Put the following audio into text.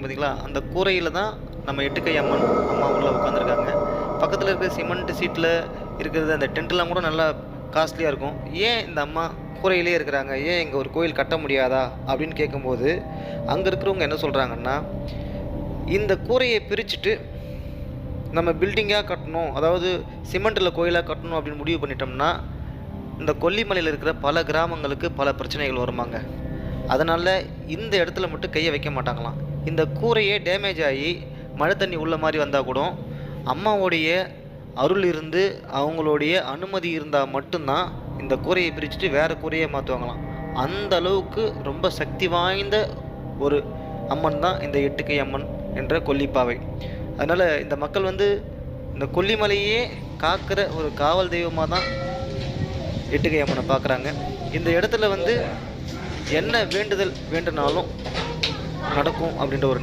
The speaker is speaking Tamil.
பார்த்தீங்களா அந்த கூரையில் தான் நம்ம எட்டுக்கை அம்மன் அம்மா உள்ள உட்காந்துருக்காங்க பக்கத்தில் இருக்கிற சிமெண்ட் சீட்டில் இருக்கிறது அந்த டென்ட்லாம் கூட நல்லா காஸ்ட்லியாக இருக்கும். ஏன் இந்த அம்மா கூரையிலே இருக்கிறாங்க? ஏன் இங்கே ஒரு கோயில் கட்ட முடியாதா? அப்படின்னு கேட்கும்போது அங்கே இருக்கிறவங்க என்ன சொல்கிறாங்கன்னா இந்த கூரையை பிரிச்சுட்டு நம்ம பில்டிங்காக கட்டணும் அதாவது சிமெண்ட்டில் கோயிலாக கட்டணும் அப்படின்னு முடிவு பண்ணிட்டோம்னா இந்த கொல்லிமலையில் இருக்கிற பல கிராமங்களுக்கு பல பிரச்சனைகள் வருமாங்க. அதனால் இந்த இடத்துல மட்டும் கையை வைக்க மாட்டாங்களாம். இந்த கூரையே டேமேஜ் ஆகி மழை தண்ணி உள்ள மாதிரி வந்தால் கூட அம்மாவுடைய அருள் இருந்து அவங்களுடைய அனுமதி இருந்தால் மட்டும்தான் இந்த கூரையை பிரிச்சுட்டு வேறு கூரையை மாற்றுவாங்களாம் அந்த அளவுக்கு ரொம்ப சக்தி வாய்ந்த ஒரு அம்மன் தான் இந்த எட்டுக்கை அம்மன் என்ற கொல்லிப்பாவை. அதனால் இந்த மக்கள் வந்து இந்த கொல்லிமலையே காக்கிற ஒரு காவல் தெய்வமாக தான் எட்டுக்கை அம்மனை பார்க்குறாங்க. இந்த இடத்துல வந்து என்ன வேண்டுதல் வேண்டுனாலும் நடக்கும் அப்படின்ற ஒரு